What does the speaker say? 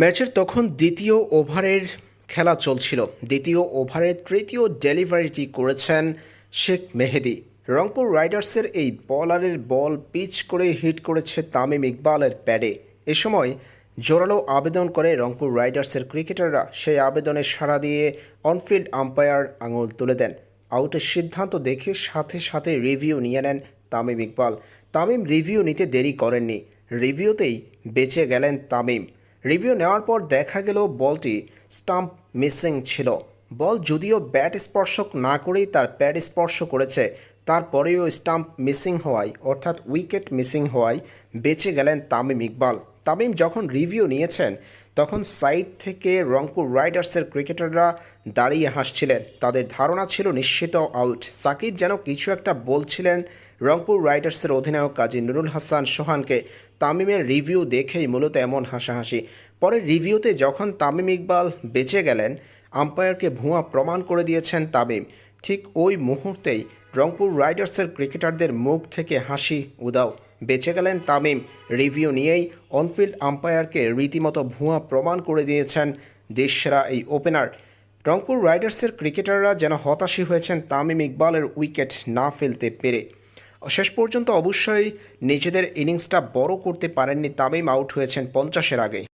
ম্যাচের তখন দ্বিতীয় ওভারের খেলা চলছিল। দ্বিতীয় ওভারের তৃতীয় ডেলিভারিটি করেছেন শেখ মেহেদি। রংপুর রাইডার্সের এই বলারের বল পিচ করে হিট করেছে তামিম ইকবালের প্যাডে। এ সময় জোরালো আবেদন করে রংপুর রাইডার্সের ক্রিকেটাররা। সেই আবেদনে সাড়া দিয়ে অনফিল্ড আম্পায়ার আঙুল তুলে দেন। আউটের সিদ্ধান্ত দেখে সাথে সাথে রিভিউ নিয়ে নেন তামিম ইকবাল। তামিম রিভিউ নিতে দেরি করেননি। রিভিউতেই বেঁচে গেলেন তামিম। রিভিউ নেওয়ার পর দেখা গেল বলটি স্টাম্প মিসিং ছিল। বল যদিও ব্যাট স্পর্শক না করেই তার প্যাড স্পর্শ করেছে, তারপরেও স্টাম্প মিসিং হওয়ায়, অর্থাৎ উইকেট মিসিং হওয়ায় বেঁচে গেলেন তামিম ইকবাল। তামিম যখন রিভিউ নিয়েছেন তখন সাইড থেকে রংপুর রাইডার্সের ক্রিকেটাররা দাঁড়িয়ে হাসছিলেন। তাদের ধারণা ছিল নিশ্চিত আউট। সাকিব যেন কিছু একটা বলছিলেন রংপুর রাইডার্সের অধিনায়ক কাজী নুরুল হাসান সোহানকে। তামিমের রিভিউ দেখেই মূলত এমন হাসাহাসি। পরে রিভিউতে যখন তামিম ইকবাল বেঁচে গেলেন, আম্পায়ারকে ভুয়া প্রমাণ করে দিয়েছেন তামিম। ঠিক ওই মুহূর্তেই রংপুর রাইডার্সের ক্রিকেটারদের মুখ থেকে হাসি, উদাও। বেঁচে গেলেন তামিম। রিভিউ নিয়েই অনফিল্ড আম্পায়ারকে রীতিমতো ভুয়া প্রমাণ করে দিয়েছেন দেশসেরা এই ওপেনার। রংপুর রাইডার্সের ক্রিকেটাররা যেন হতাশী হয়েছেন তামিম ইকবালের উইকেট না ফেলতে পেরে। শেষ পর্যন্ত অবশ্যই নিজেদের ইনিংসটা বড় করতে পারেননি তামিম, আউট হয়েছেন পঞ্চাশের আগে।